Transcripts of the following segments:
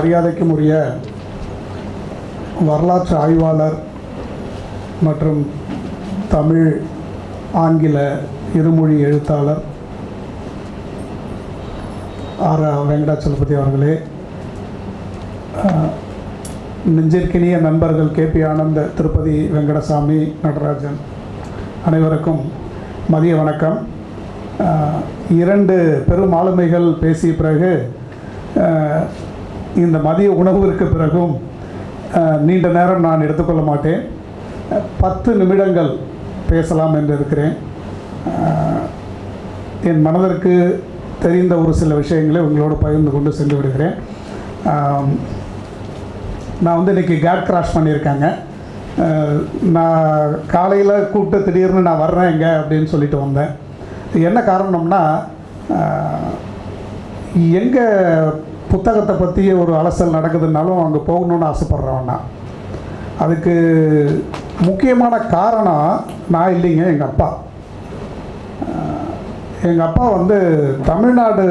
மரியாதைக்கும் உரிய வரலாற்று ஆய்வாளர் மற்றும் தமிழ் ஆங்கில இருமொழி எழுத்தாளர் ஆர். வெங்கடாச்சலபதி அவர்களே நெஞ்சிற்கினிய நண்பர்கள் கே. பி. ஆனந்த திருப்பதி வெங்கடசாமி நடராஜன் அனைவருக்கும் மதிய வணக்கம். இரண்டு பெரும் ஆளுமைகள் பேசிய பிறகு இந்த மதிய உணவிற்கு பிறகும் நீண்ட நேரம் நான் எடுத்துக்கொள்ள மாட்டேன். பத்து நிமிடங்கள் பேசலாம் என்று இருக்கிறேன். என் மனதிற்கு தெரிந்த ஒரு சில விஷயங்களை உங்களோடு பகிர்ந்து கொண்டு சென்று விடுகிறேன். நான் வந்து இன்றைக்கி கேட் கிராஷ் பண்ணியிருக்காங்க. நான் காலையில் கூப்பிட்டு திடீர்னு நான் வர்றேன் எங்கே அப்படின்னு சொல்லிட்டு வந்தேன். என்ன காரணம்னா எங்கள் புத்தகத்தை பற்றி ஒரு அலசல் நடக்குதுன்னாலும் அங்கே போகணுன்னு ஆசைப்பட்றவன் நான் அதுக்கு முக்கியமான காரணம் நான் இல்லைங்க எங்கள் அப்பா. எங்கள் அப்பா வந்து தமிழ்நாடு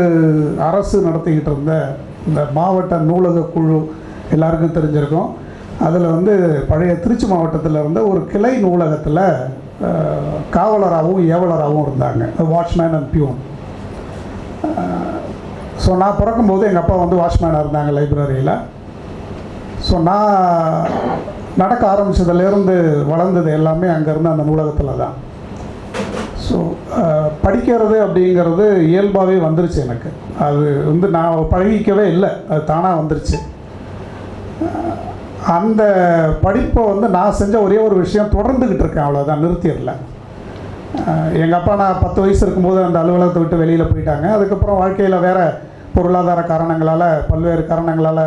அரசு நடத்திக்கிட்டு இருந்த இந்த மாவட்ட நூலக குழு எல்லாருக்கும் தெரிஞ்சிருக்கும். அதில் வந்து பழைய திருச்சி மாவட்டத்தில் இருந்த ஒரு கிளை நூலகத்தில் காவலராகவும் ஏவலராகவும் இருந்தாங்க. வாட்ச்மேன் அண்ட் பியூன் ஸோ நான் பிறக்கும்போது எங்கள் அப்பா வந்து வாட்ச்மேனாக இருந்தாங்க லைப்ரரியில் ஸோ நான் நடக்க ஆரம்பித்ததுலேருந்து வளர்ந்தது எல்லாமே அங்கேருந்து அந்த நூலகத்தில் தான். ஸோ படிக்கிறது அப்படிங்கிறது இயல்பாகவே வந்துருச்சு எனக்கு. அது வந்து நான் பழகிக்கவே இல்லை. அது தானாக வந்துருச்சு. அந்த படிப்பை வந்து நான் செஞ்ச ஒரே ஒரு விஷயம் தொடர்ந்துக்கிட்டு இருக்கேன் அவ்வளோதான் நிறுத்திடல. எங்கள் அப்பா நான் பத்து வயசு இருக்கும்போது அந்த அலுவலகத்தை விட்டு வெளியில் போயிட்டாங்க. அதுக்கப்புறம் வாழ்க்கையில் வேறு பொருளாதார காரணங்களால் பல்வேறு காரணங்களால்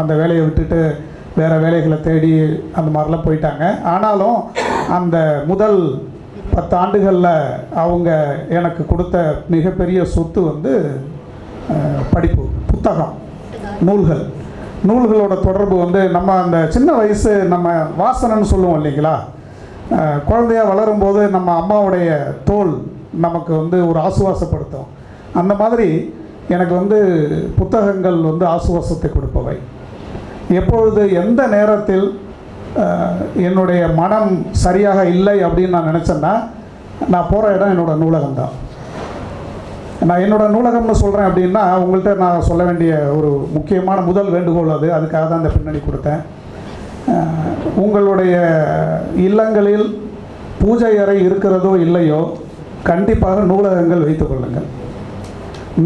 அந்த வேலையை விட்டுட்டு வேறு வேலைகளை தேடி அந்த மாதிரிலாம் போயிட்டாங்க. ஆனாலும் அந்த முதல் பத்து ஆண்டுகளில் அவங்க எனக்கு கொடுத்த மிகப்பெரிய சொத்து வந்து படிப்பு புத்தகம் நூல்கள். நூல்களோட தொடர்பு வந்து நம்ம அந்த சின்ன வயசு நம்ம வாசனைன்னு சொல்லுவோம் இல்லைங்களா? குழந்தையாக வளரும்போது நம்ம அம்மாவுடைய தோல் நமக்கு வந்து ஒரு ஆசுவாசப்படுத்தும். அந்த மாதிரி எனக்கு வந்து புத்தகங்கள் வந்து ஆசுவாசத்தை கொடுப்பவை. எப்பொழுது எந்த நேரத்தில் என்னுடைய மனம் சரியாக இல்லை அப்படின்னு நான் நினச்சேன்னா நான் போகிற இடம் என்னோட நூலகம் தான் நான் என்னோட நூலகம்னு சொல்கிறேன் அப்படின்னா உங்கள்கிட்ட நான் சொல்ல வேண்டிய ஒரு முக்கியமான முதல் வேண்டுகோள் அது. அதுக்காக தான் இந்த பின்னணி கொடுத்தேன். உங்களுடைய இல்லங்களில் பூஜை அறை இருக்கிறதோ இல்லையோ கண்டிப்பாக நூலகங்கள் வைத்துக் கொள்ளுங்கள்.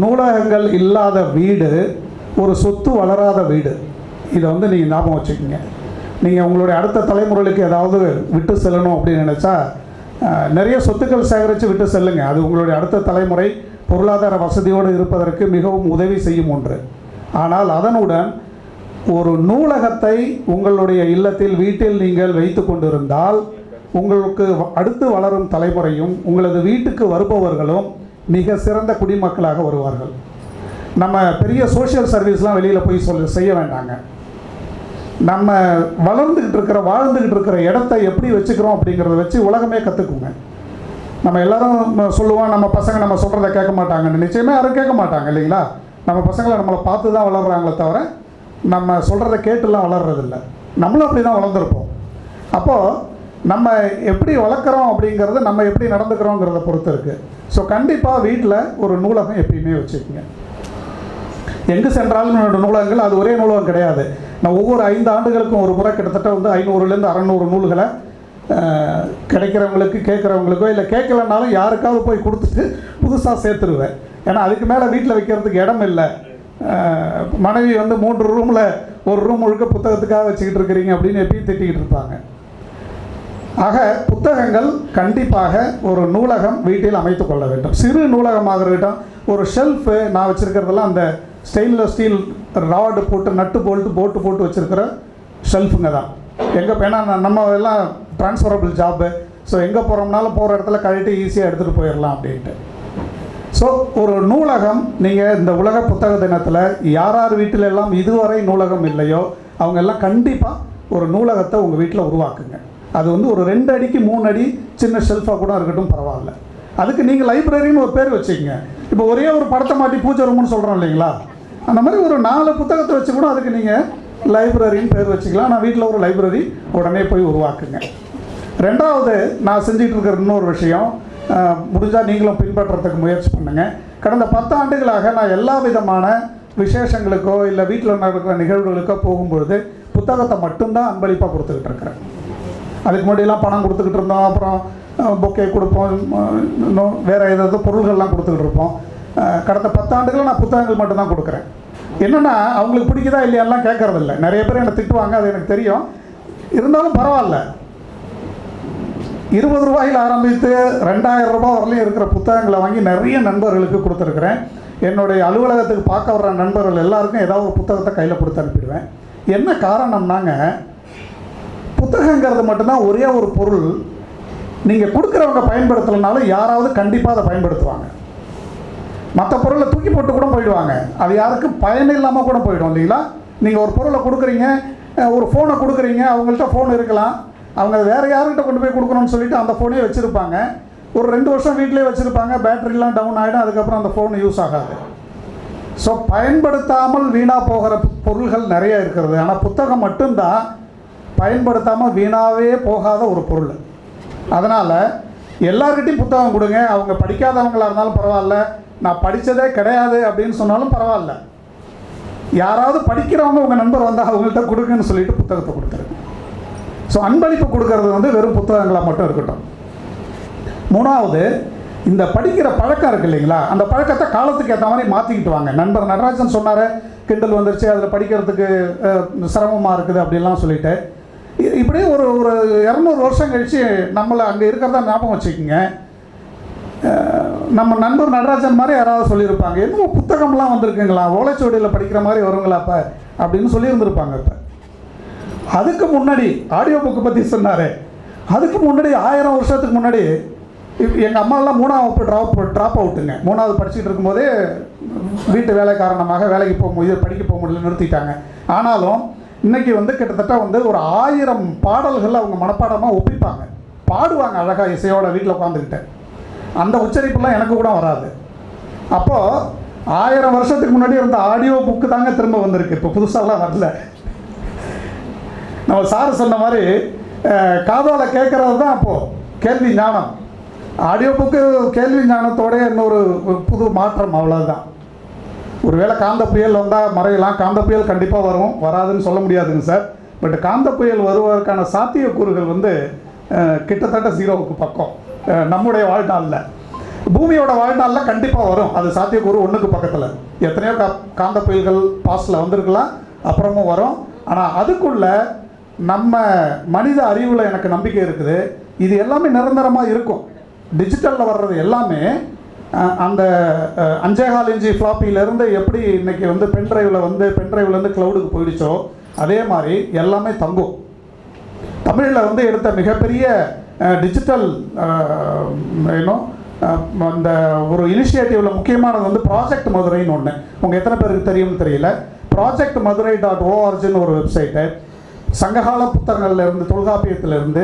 நூலகங்கள் இல்லாத வீடு ஒரு சொத்து வளராத வீடு. இதை வந்து நீங்கள் ஞாபகம் வச்சுக்கோங்க. நீங்கள் உங்களுடைய அடுத்த தலைமுறைகளுக்கு ஏதாவது விட்டு செல்லணும் அப்படின்னு நினச்சா நிறைய சொத்துக்கள் சேகரித்து விட்டு செல்லுங்க. அது உங்களுடைய அடுத்த தலைமுறை பொருளாதார வசதியோடு இருப்பதற்கு மிகவும் உதவி செய்யும் ஒன்று. ஆனால் அதனுடன் ஒரு நூலகத்தை உங்களுடைய இல்லத்தில் வீட்டில் நீங்கள் வைத்து கொண்டிருந்தால் உங்களுக்கு அடுத்து வளரும் தலைமுறையும் உங்களது வீட்டுக்கு வருபவர்களும் மிக சிறந்த குடிமக்களாக வருவார்கள். நம்ம பெரிய சோஷியல் சர்வீஸ்லாம் வெளியில் போய் சொல்ல செய்ய வேண்டாங்க. நம்ம வளர்ந்துக்கிட்டு இருக்கிற வாழ்ந்துக்கிட்டு இருக்கிற இடத்த எப்படி வச்சுக்கிறோம் அப்படிங்கிறத வச்சு உலகமே கற்றுக்குங்க நம்ம எல்லாரும் சொல்லுவோம் நம்ம பசங்க நம்ம சொல்கிறத கேட்க மாட்டாங்கன்னு. நிச்சயமே யாரும் கேட்க மாட்டாங்க இல்லைங்களா? நம்ம பசங்களை நம்மளை பார்த்து தான் வளர்கிறாங்களே தவிர நம்ம சொல்கிறத கேட்டுலாம் வளர்றதில்ல. நம்மளும் அப்படி தான் வளர்ந்துருப்போம். அப்போது நம்ம எப்படி வளர்க்குறோம் அப்படிங்கிறது நம்ம எப்படி நடந்துக்கிறோங்கிறத பொறுத்து இருக்குது ஸோ கண்டிப்பாக வீட்டில் ஒரு நூலகம் எப்பயுமே வச்சுக்கோங்க. எங்கு சென்றாலும் என்னோட நூலகங்கள் அது ஒரே நூலகம் கிடையாது. நான் ஒவ்வொரு ஐந்து ஆண்டுகளுக்கும் ஒரு முறை கிட்டத்தட்ட வந்து ஐநூறுலேருந்து அறநூறு நூல்களை கிடைக்கிறவங்களுக்கு கேட்குறவங்களுக்கோ இல்லை கேட்கலனாலும் யாருக்காவது போய் கொடுத்துட்டு புதுசாக சேர்த்துருவேன். ஏன்னா அதுக்கு மேலே வீட்டில் வைக்கிறதுக்கு இடம் இல்லை. மனைவி வந்து மூன்று ரூமில் ஒரு ரூம் முழுக்க புத்தகத்துக்காக வச்சுக்கிட்டு இருக்கிறீங்க அப்படின்னு எப்பயும் திட்டிக்கிட்டு இருப்பாங்க. ஆக புத்தகங்கள் கண்டிப்பாக ஒரு நூலகம் வீட்டில் அமைத்து கொள்ள வேண்டும். சிறு நூலகமாக இருக்கட்டும் ஒரு ஷெல்ஃபு நான் வச்சுருக்கிறதெல்லாம் அந்த ஸ்டெயின்லெஸ் ஸ்டீல் ராடு போட்டு நட்டு போல்ட்டு போட்டு போட்டு வச்சுருக்கிற ஷெல்ஃபுங்க தான். எங்கே ஏன்னா நம்ம எல்லாம் ட்ரான்ஸ்ஃபரபிள் ஜாப்பு ஸோ எங்கே போகிறோம்னாலும் போகிற இடத்துல கழட்டி ஈஸியாக எடுத்துகிட்டு போயிடலாம் அப்படின்ட்டு. ஸோ ஒரு நூலகம் நீங்கள் இந்த உலக புத்தக தினத்தில் யார் யார் வீட்டிலெல்லாம் இதுவரை நூலகம் இல்லையோ அவங்க எல்லாம் கண்டிப்பாக ஒரு நூலகத்தை உங்கள் வீட்டில் உருவாக்குங்க. அது வந்து ஒரு ரெண்டு அடிக்கு மூணு அடி சின்ன ஷெல்ஃபாக கூட இருக்கட்டும் பரவாயில்ல. அதுக்கு நீங்கள் லைப்ரரின்னு ஒரு பேர் வச்சுக்கங்க. இப்போ ஒரே ஒரு படத்தை மாட்டி பூஜை ரூம்னு சொல்கிறோம் இல்லைங்களா? அந்த மாதிரி ஒரு நாலு புத்தகத்தை வச்சு கூட அதுக்கு நீங்கள் லைப்ரரின்னு பேர் வச்சுக்கலாம். நான் வீட்டில் ஒரு லைப்ரரி உடனே போய் உருவாக்குங்க. ரெண்டாவது நான் செஞ்சிட்டு இருக்கிற இன்னொரு விஷயம் முடிஞ்சால் நீங்களும் பின்பற்றுறதுக்கு முயற்சி பண்ணுங்கள் கடந்த பத்து ஆண்டுகளாக நான் எல்லா விதமான விசேஷங்களுக்கோ இல்லை வீட்டில் நடக்கிற நிகழ்வுகளுக்கோ போகும்பொழுது புத்தகத்தை மட்டும்தான் அன்பளிப்பாக கொடுத்துக்கிட்டு இருக்கிறேன். அதுக்கு முன்னாடியெல்லாம் பணம் கொடுத்துக்கிட்டு இருந்தோம். அப்புறம் பொக்கே கொடுப்போம். இன்னும் வேறு ஏதாவது பொருள்கள்லாம் கொடுத்துக்கிட்டு இருப்போம். கடந்த பத்தாண்டுகளில் நான் புத்தகங்கள் மட்டும்தான் கொடுக்குறேன். என்னென்னா அவங்களுக்கு பிடிக்குதா இல்லையாலாம் கேட்கறதில்ல நிறைய பேர் என்னை திட்டுவாங்க அது எனக்கு தெரியும். இருந்தாலும் பரவாயில்ல. இருபது ரூபாயில் ஆரம்பித்து ரெண்டாயிரம் ரூபாய் வரலையும் இருக்கிற புத்தகங்களை வாங்கி நிறைய நண்பர்களுக்கு கொடுத்துருக்குறேன். என்னுடைய அலுவலகத்துக்கு பார்க்க வர்ற நண்பர்கள் எல்லாருக்கும் ஏதாவது ஒரு புத்தகத்தை கையில் கொடுத்து அனுப்பிடுவேன். என்ன காரணம்னாங்க புத்தகங்கிறது மட்டும்தான் ஒரே ஒரு பொருள். நீங்கள் கொடுக்குறவங்க பயன்படுத்தலைனாலும் யாராவது கண்டிப்பாக அதை பயன்படுத்துவாங்க. மற்ற பொருளை தூக்கி போட்டு கூட போயிடுவாங்க. அது யாருக்கும் பயன் இல்லாமல் கூட போயிடும் இல்லைங்களா? நீங்கள் ஒரு பொருளை கொடுக்குறீங்க ஒரு ஃபோனை கொடுக்குறீங்க அவங்கள்ட்ட ஃபோன் இருக்கலாம். அவங்க வேறு யார்கிட்ட கொண்டு போய் கொடுக்கணும்னு சொல்லிட்டு அந்த ஃபோனே வச்சுருப்பாங்க. ஒரு ரெண்டு வருஷம் வீட்டிலே வச்சுருப்பாங்க பேட்டரிலாம் டவுன் ஆகிடும் அதுக்கப்புறம் அந்த ஃபோன் யூஸ் ஆகாது. ஸோ பயன்படுத்தாமல் வீணாக போகிற பொருள்கள் நிறைய இருக்கிறது. ஆனால் புத்தகம் மட்டும்தான் பயன்படுத்தாமல் வீணாகவே போகாத ஒரு பொருள். அதனால் எல்லார்கிட்டையும் புத்தகம் கொடுங்க. அவங்க படிக்காதவங்களாக இருந்தாலும் பரவாயில்ல. நான் படித்ததே கிடையாது அப்படின்னு சொன்னாலும் பரவாயில்ல. யாராவது படிக்கிறவங்க உங்கள் நண்பர் வந்தால் அவங்கள்ட்ட கொடுங்கன்னு சொல்லிட்டு புத்தகத்தை கொடுத்துருங்க. ஸோ அன்பளிப்பு கொடுக்கறது வந்து வெறும் புத்தகங்களாக மட்டும் இருக்கட்டும். மூணாவது இந்த படிக்கிற பழக்கம் இருக்கு இல்லைங்களா? அந்த பழக்கத்தை காலத்துக்கு ஏற்ற மாதிரி மாற்றிக்கிட்டு வாங்க. நண்பர் நடராஜன் சொன்னார் கிண்டல் வந்துருச்சு அதில் படிக்கிறதுக்கு சிரமமாக இருக்குது அப்படின்லாம் சொல்லிட்டு. இப்படியே ஒரு ஒரு இரநூறு வருஷம் கழித்து நம்மளை அங்கே இருக்கிறதா ஞாபகம் வச்சுக்கோங்க. நம்ம நண்பர் நடராஜன் மாதிரி யாராவது சொல்லியிருப்பாங்க. என்னமோ புத்தகம்லாம் வந்திருக்குங்களா? ஓலைச்சுவடியில் படிக்கிற மாதிரி வருங்களா அப்போ? அப்படின்னு சொல்லியிருந்திருப்பாங்க இப்போ அதுக்கு முன்னாடி ஆடியோ புக்கு பற்றி சொன்னார். அதுக்கு முன்னாடி ஆயிரம் வருஷத்துக்கு முன்னாடி எங்கள் அம்மாலாம் மூணாவது ட்ராப் ட்ராப் அவுட்டுங்க மூணாவது படிச்சுட்டு இருக்கும்போதே வீட்டு வேலை காரணமாக வேலைக்கு போக முடியாது படிக்க போக முடியல நிறுத்திட்டாங்க. ஆனாலும் இன்னைக்கு வந்து கிட்டத்தட்ட வந்து ஒரு ஆயிரம் பாடல்கள் அவங்க மனப்பாடமாக ஒப்பிப்பாங்க. பாடுவாங்க அழகாக இசையோட வீட்டில் உட்காந்துக்கிட்டு அந்த உச்சரிப்புலாம் எனக்கு கூட வராது. அப்போது ஆயிரம் வருஷத்துக்கு முன்னாடி இருந்த ஆடியோ புக்கு தாங்க திரும்ப வந்திருக்கு. இப்போ புதுசாலாம் வரல. நம்ம சார் சொன்ன மாதிரி காதால் கேட்குறது தான் அப்போது கேள்வி ஞானம். ஆடியோ புக்கு கேள்வி ஞானத்தோட இன்னொரு புது மாற்றம் அவ்வளோதான் ஒருவேளை காந்த புயல் வந்தால் மறையலாம். காந்த புயல் கண்டிப்பாக வரும். வராதுன்னு சொல்ல முடியாதுங்க சார். பட் காந்த புயல் வருவதற்கான சாத்தியக்கூறுகள் வந்து கிட்டத்தட்ட ஜீரோவுக்கு பக்கம். நம்முடைய வாழ்நாளில். பூமியோட வாழ்நாளில் கண்டிப்பாக வரும். அது சாத்தியக்கூறு ஒன்றுக்கு பக்கத்தில். எத்தனையோ கா காந்த புயல்கள் பாஸ்டில் வந்திருக்கலாம். அப்புறமும் வரும். ஆனால் அதுக்குள்ள நம்ம மனித அறிவில் எனக்கு நம்பிக்கை இருக்குது. இது எல்லாமே நிரந்தரமாக இருக்கும். டிஜிட்டலில் வர்றது எல்லாமே அந்த அஹ், அஞ்சேகால் இன்ச்சி ஃப்ளாப்பிலேருந்து எப்படி இன்னைக்கு வந்து பென் ட்ரைவில் வந்து பென் ட்ரைவ்லேருந்து க்ளவுடுக்கு போயிடுச்சோ அதே மாதிரி எல்லாமே தங்கும். தமிழில் வந்து எடுத்த மிகப்பெரிய டிஜிட்டல் இன்னும் அந்த ஒரு இனிஷியேட்டிவில் முக்கியமானது வந்து ப்ராஜெக்ட் மதுரைன்னு ஒன்று உங்கள் எத்தனை பேருக்கு தெரியும்னு தெரியல. ப்ராஜெக்ட் மதுரை டாட் ஓஆர்ஜின்னு ஒரு வெப்சைட்டு சங்ககால புத்தகங்கள்லேருந்து இருந்து தொல்காப்பியத்துல இருந்து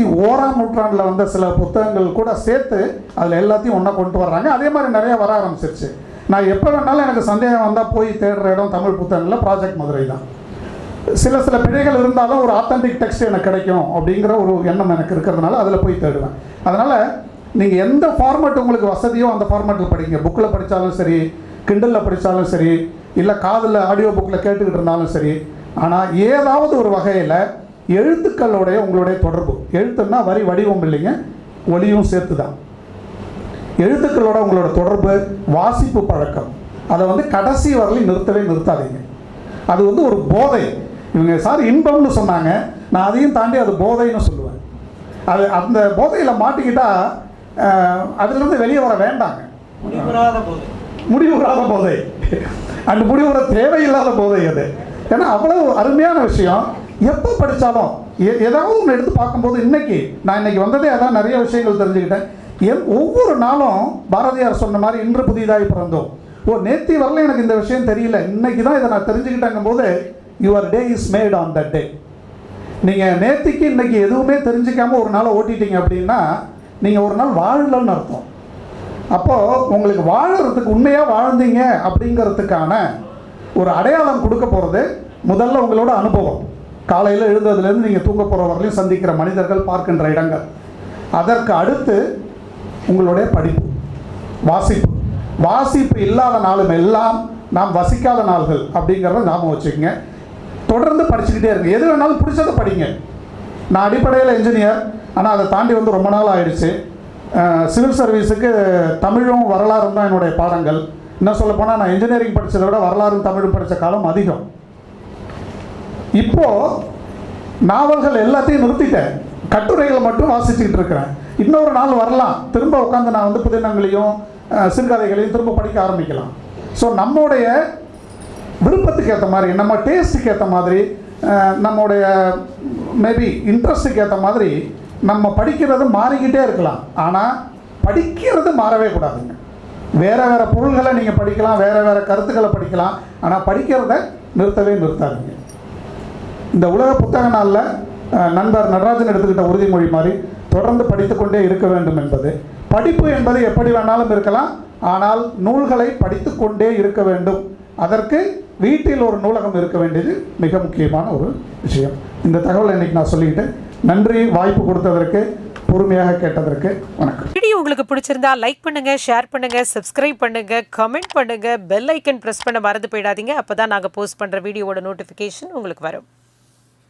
இருபத்தி ஓராம் நூற்றாண்டில் வந்த சில புத்தகங்கள் கூட சேர்த்து அதில் எல்லாத்தையும் ஒன்றா கொண்டு வர்றாங்க. அதே மாதிரி நிறைய வர ஆரம்பிச்சிருச்சு. நான் எப்போ வேணாலும் எனக்கு சந்தேகம் வந்தால் போய் தேடுற இடம் தமிழ் புத்தகங்களில் ப்ராஜெக்ட் மதுரை தான். சில சில பிழைகள் இருந்தாலும் ஒரு ஆத்தன்டிக் டெக்ஸ்ட் எனக்கு கிடைக்கும் அப்படிங்கிற ஒரு எண்ணம் எனக்கு இருக்கிறதுனால அதில் போய் தேடுவேன். அதனால் நீங்கள் எந்த ஃபார்மேட் உங்களுக்கு வசதியோ அந்த ஃபார்மேட்டில் படிங்க. புக்கில் படித்தாலும் சரி கிண்டலில் படித்தாலும் சரி இல்லை காதில் ஆடியோ புக்கில் கேட்டுக்கிட்டு இருந்தாலும் சரி. ஆனால் ஏதாவது ஒரு வகையில் எழுத்துக்களுடைய உங்களுடைய தொடர்பு. எழுத்துன்னா வரி வடிவம் இல்லைங்க ஒளியும் சேர்த்து தான் எழுத்துக்களோட உங்களோட தொடர்பு வாசிப்பு பழக்கம். அதை வந்து கடைசி வரலையும் நிறுத்தவே நிறுத்தாதீங்க. அது வந்து ஒரு போதை. இவங்க சார் இன்பம்னு சொன்னாங்க. நான் அதையும் தாண்டி அது போதைன்னு சொல்லுவேன். அது அந்த போதையில் மாட்டிக்கிட்டா அஹ், அதிலிருந்து வெளியே வர வேண்டாங்க. முடிவுறாத போது. முடிவுறாத போதை. அந்த முடிவுற தேவையில்லாத போதை அது. ஏன்னா அவ்வளவு அருமையான விஷயம். எப்போ படித்தாலும் ஏதாவது ஒன்று எடுத்து பார்க்கும்போது இன்னைக்கு நான் இன்னைக்கு வந்ததே அதான் நிறைய விஷயங்கள் தெரிஞ்சுக்கிட்டேன். என் ஒவ்வொரு நாளும் பாரதியார் சொன்ன மாதிரி இன்று புதிதாக பிறந்தோம். ஓ நேத்தி வரல எனக்கு இந்த விஷயம் தெரியல. இன்னைக்கு தான் இதை நான் தெரிஞ்சுக்கிட்டேங்கும் போது your day is made on that day நீங்கள் நேத்திக்கு இன்னைக்கு எதுவுமே தெரிஞ்சுக்காமல் ஒரு நாளை ஓட்டிட்டீங்க அப்படின்னா நீங்கள் ஒரு நாள் வாழலன்னு அர்த்தம். அப்போது உங்களுக்கு வாழறதுக்கு உண்மையாக வாழ்ந்தீங்க அப்படிங்கிறதுக்கான ஒரு அடையாளம் கொடுக்க போகிறது முதல்ல உங்களோட அனுபவம். காலையில் எழுந்ததுலேருந்து நீங்கள் தூங்க போகிற வரலையும் சந்திக்கிற மனிதர்கள் பார்க்கின்ற இடங்கள். அதற்கு அடுத்து உங்களுடைய படிப்பு வாசிப்பு. வாசிப்பு இல்லாத நாளும் எல்லாம் நாம் வசிக்காத நாள்கள் அப்படிங்கிறத ஞாபகம் வச்சுக்கோங்க. தொடர்ந்து படிச்சுக்கிட்டே இருங்க. எது வேணாலும் பிடிச்சதை படிங்க. நான் அடிப்படையில் இன்ஜினியர் ஆனால் அதை தாண்டி வந்து ரொம்ப நாள் ஆயிடுச்சு. சிவில் சர்வீஸுக்கு தமிழும் வரலாறும் தான் என்னுடைய பாடங்கள். என்ன சொல்ல போனால் நான் இன்ஜினியரிங் படித்ததை விட வரலாறும் தமிழும் படித்த காலம் அதிகம். இப்போது நாவல்கள் எல்லாத்தையும் நிறுத்திட்டேன். கட்டுரைகளை மட்டும் வாசிச்சுக்கிட்டு இருக்கிறேன். இன்னொரு நாள் வரலாம். திரும்ப உட்காந்து நான் வந்து புதினங்களையும் சிறுகதைகளையும் திரும்ப படிக்க ஆரம்பிக்கலாம். ஸோ நம்முடைய விருப்பத்துக்கு ஏற்ற மாதிரி நம்ம டேஸ்ட்டுக்கு ஏற்ற மாதிரி நம்முடைய மேபி இன்ட்ரெஸ்ட்டுக்கு ஏற்ற மாதிரி நம்ம படிக்கிறது மாறிக்கிட்டே இருக்கலாம். ஆனால் படிக்கிறது மாறவே கூடாதுங்க. வேறு வேறு பொருள்களை நீங்கள் படிக்கலாம் வேறு வேறு கருத்துக்களை படிக்கலாம். ஆனால் படிக்கிறத நிறுத்தவே நிறுத்தாதுங்க. இந்த உலக புத்தக நாளில் நண்பர் நடராஜன் எடுத்துக்கிட்ட உறுதிமொழி மாதிரி தொடர்ந்து படித்துக்கொண்டே இருக்க வேண்டும் என்பது. படிப்பு என்பது எப்படி வேணாலும் இருக்கலாம் ஆனால் நூல்களை படித்துக்கொண்டே இருக்க வேண்டும். அதற்கு வீட்டில் ஒரு நூலகம் இருக்க வேண்டியது மிக முக்கியமான ஒரு விஷயம். இந்த தகவலை இன்னைக்கு நான் சொல்லிக்கிட்டு நன்றி வாய்ப்பு கொடுத்ததற்கு பொறுமையாக கேட்டதற்கு வணக்கம். வீடியோ உங்களுக்கு பிடிச்சிருந்தா லைக் பண்ணுங்க ஷேர் பண்ணுங்க சப்ஸ்கிரைப் பண்ணுங்க கமெண்ட் பண்ணுங்க பெல் ஐக்கன் பிரஸ் பண்ண மறந்து போயிடாதீங்க. அப்பதான் நாங்கள் போஸ்ட் பண்ற வீடியோவோட நோட்டிபிகேஷன் உங்களுக்கு வரும்.